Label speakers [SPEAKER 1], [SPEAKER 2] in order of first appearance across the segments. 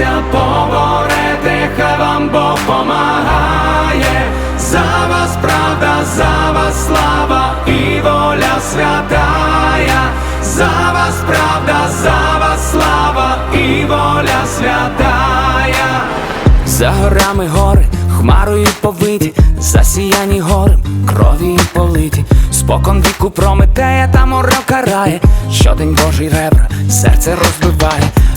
[SPEAKER 1] Борітеся, поборете, хай вам Бог помагає. За вас правда, за вас слава і воля святая. За вас правда, за вас слава і воля святая. За горами гори, хмарою повиті, засіяні горем, крові политі, спокон віку прометея та море карає, щодень Божий ребра, серце розбиває,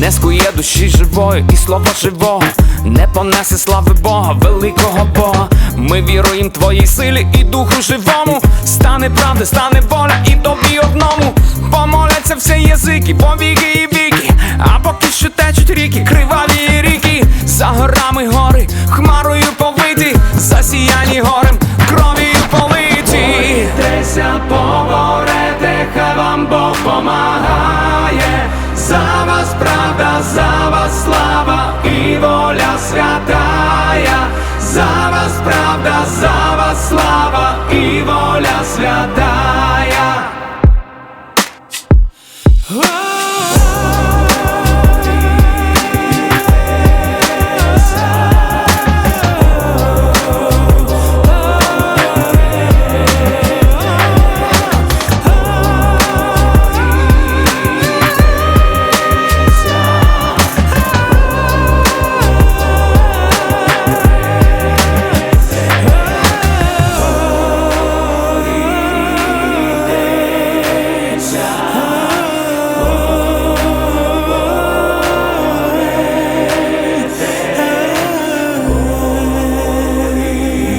[SPEAKER 1] Не скує душі живої і слова живого, не понесе слави Бога, великого Бога. Ми віруємо твоїй силі і духу живому. Стане правда, стане воля і тобі одному. Помоляться всі язики, повіки і віки. А поки що течуть ріки, криваві ріки, за горами гори, хмарою повиті, засіяні горем, кров'ю политі. Борітеся, поборете, хай вам Бог помагає. За вас правда, за вас слава і воля святая. За вас правда, за вас слава і воля святая.